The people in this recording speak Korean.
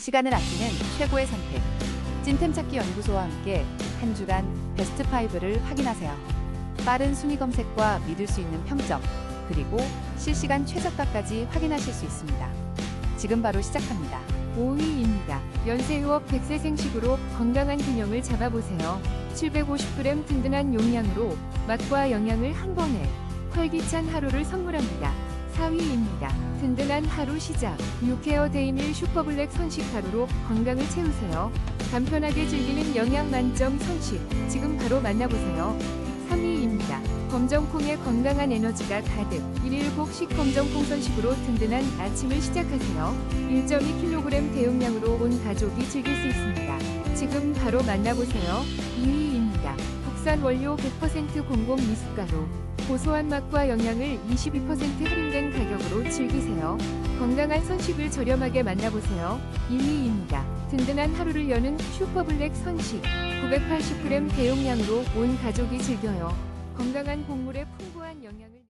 시간을 아끼는 최고의 선택. 찐템 찾기 연구소와 함께 한 주간 베스트 5를 확인하세요. 빠른 순위 검색과 믿을 수 있는 평점, 그리고 실시간 최저가까지 확인하실 수 있습니다. 지금 바로 시작합니다. 5위입니다. 연세유업 100세 생식으로 건강한 균형을 잡아보세요. 750g 든든한 용량으로 맛과 영양을 한 번에 활기찬 하루를 선물합니다. 4위입니다. 든든한 하루 시작. 유케어 데이밀 슈퍼블랙 선식 하루로 건강을 채우세요. 간편하게 즐기는 영양 만점 선식. 지금 바로 만나보세요. 3위입니다. 검정콩의 건강한 에너지가 가득 1일 곡식 검정콩 선식으로 든든한 아침을 시작하세요. 1.2kg 대용량으로 온 가족이 즐길 수 있습니다. 지금 바로 만나보세요. 2위입니다. 국산 원료 100% 공공 미숫가루. 고소한 맛과 영양을 22% 할인된 가격으로 즐기세요. 건강한 선식을 저렴하게 만나보세요. 1위입니다. 든든한 하루를 여는 슈퍼블랙 선식. 980g 대용량으로 온 가족이 즐겨요. 건강한 곡물의 풍부한 영양을